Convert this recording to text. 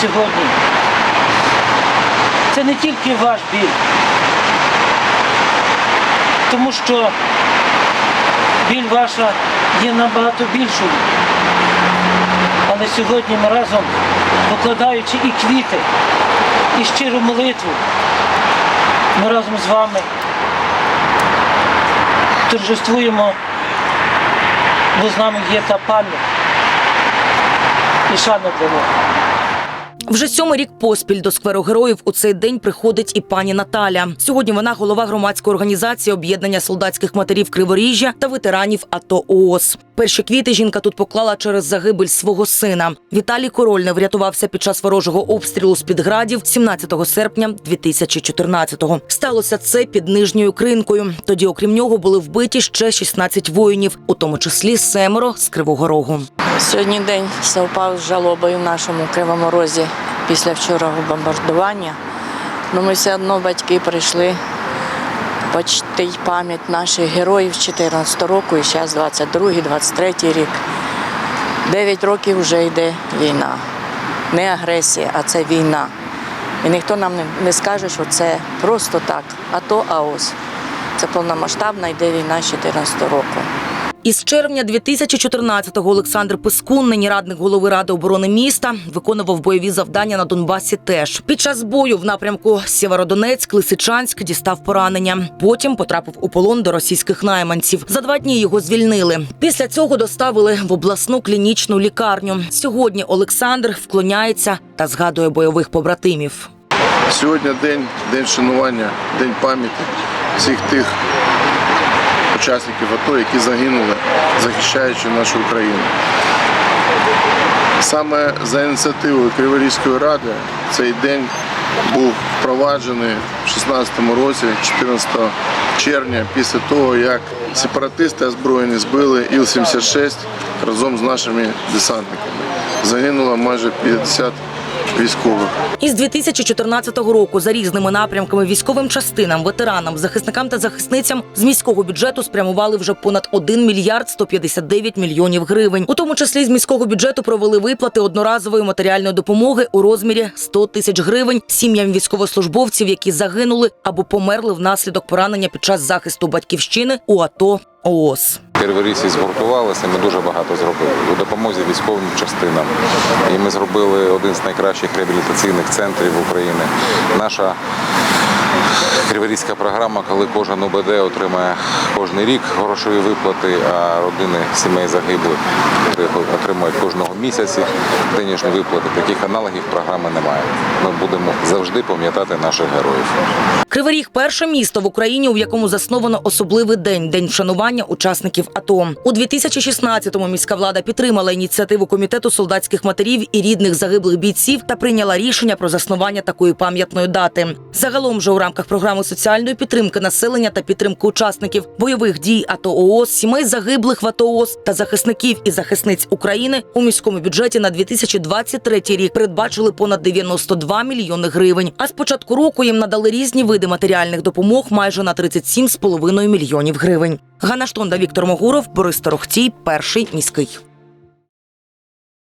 сьогодні. Це не тільки ваш біль, тому що біль ваша є набагато більшою. Але сьогодні ми разом, покладаючи і квіти, і щиру молитву, ми разом з вами торжествуємо, бо з нами є та пам'ять і шана для них. Вже сьомий рік поспіль до скверу героїв у цей день приходить і пані Наталя. Сьогодні вона голова громадської організації об'єднання солдатських матерів Криворіжжя та ветеранів АТО ООС. Перші квіти жінка тут поклала через загибель свого сина. Віталій Корольнев врятувався під час ворожого обстрілу з під градів 17 серпня 2014-го. Сталося це під нижньою кринкою. Тоді, окрім нього, були вбиті ще 16 воїнів, у тому числі семеро з Кривого Рогу. Сьогодні день совпав з жалобою в нашому Кривому Розі після вчорашнього бомбардування. Ну, ми все одно батьки прийшли почти пам'ять наших героїв з 14 року і зараз 22-й, 23-й рік. Дев'ять років вже йде війна. Не агресія, а це війна. І ніхто нам не- скаже, що це просто так. А то АОС. Це повномасштабна йде війна з 14 року. Із червня 2014-го Олександр Пискун, нині радник голови ради оборони міста, виконував бойові завдання на Донбасі. Теж під час бою в напрямку Сєвєродонецьк, Лисичанськ дістав поранення. Потім потрапив у полон до російських найманців. За два дні його звільнили. Після цього доставили в обласну клінічну лікарню. Сьогодні Олександр вклоняється та згадує бойових побратимів. Сьогодні день, день шанування, день пам'яті всіх тих учасників АТО, які загинули, захищаючи нашу Україну. Саме за ініціативою Криворізької ради цей день був впроваджений в 2016 році, 14 червня, після того, як сепаратисти озброєні збили Іл-76 разом з нашими десантниками. Загинуло майже 50 військових. Із 2014 року за різними напрямками військовим частинам, ветеранам, захисникам та захисницям з міського бюджету спрямували вже понад 1 мільярд 159 мільйонів гривень. У тому числі з міського бюджету провели виплати одноразової матеріальної допомоги у розмірі 100 тисяч гривень сім'ям військовослужбовців, які загинули або померли внаслідок поранення під час захисту батьківщини у АТО ООС. Криворізці згуртувалися, ми дуже багато зробили у допомозі військовим частинам. І ми зробили один з найкращих реабілітаційних центрів України. Наша Криворізька програма, коли кожен ОБД отримає кожен рік грошові виплати, а родини сімей загиблих отримують кожного місяці денежні виплати. Таких аналогів програми немає. Ми будемо завжди пам'ятати наших героїв. Кривий перше місто в Україні, у якому засновано особливий день день вшанування учасників АТО. У 2016-му міська влада підтримала ініціативу комітету солдатських матерів і рідних загиблих бійців та прийняла рішення про заснування такої пам'ятної дати. Загалом же у рамках програми соціальної підтримки населення та підтримки учасників бойових дій АТО ООС, сімей загиблих в АТО ООС та захисників і захисниць України у міському бюджеті на 2023 рік передбачили понад 92 мільйони гривень. А з початку року їм надали різні види матеріальних допомог майже на 37,5 мільйонів гривень. Ганна Штонда, Віктор Могуров, Борис Торохтій, перший міський.